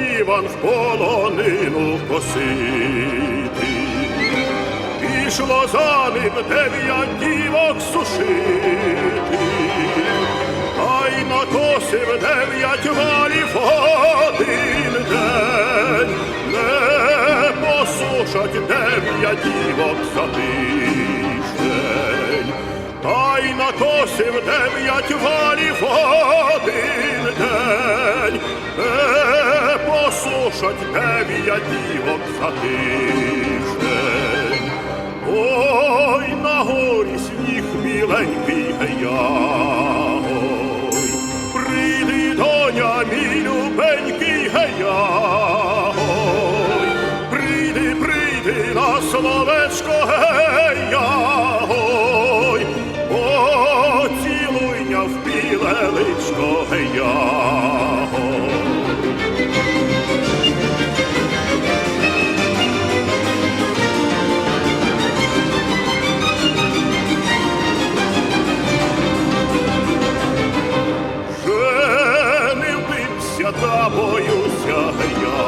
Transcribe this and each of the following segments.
Іван в полонину косити. Пішло за ним дев'ять дівок сушити, а й накосив дев'ять валів один день, не посушать дев'ять дівок за тиждень, та й накосив дев'ять валів посушать дев'ять дівок за тиждень. Ой, на горі сніг біленький геяй, прийди, доня, мій любенький геяй, прийди, прийди на словечко геяй, поцілуйня в біле личко геяй. та боюся я,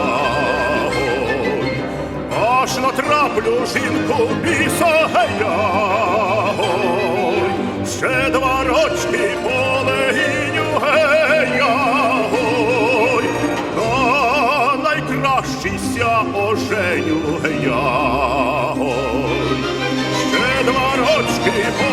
ой, аж натраплю жінку біса я, ще два рочки полегіню я, ой, та найкращийся оженю я, ще два рочки полегіню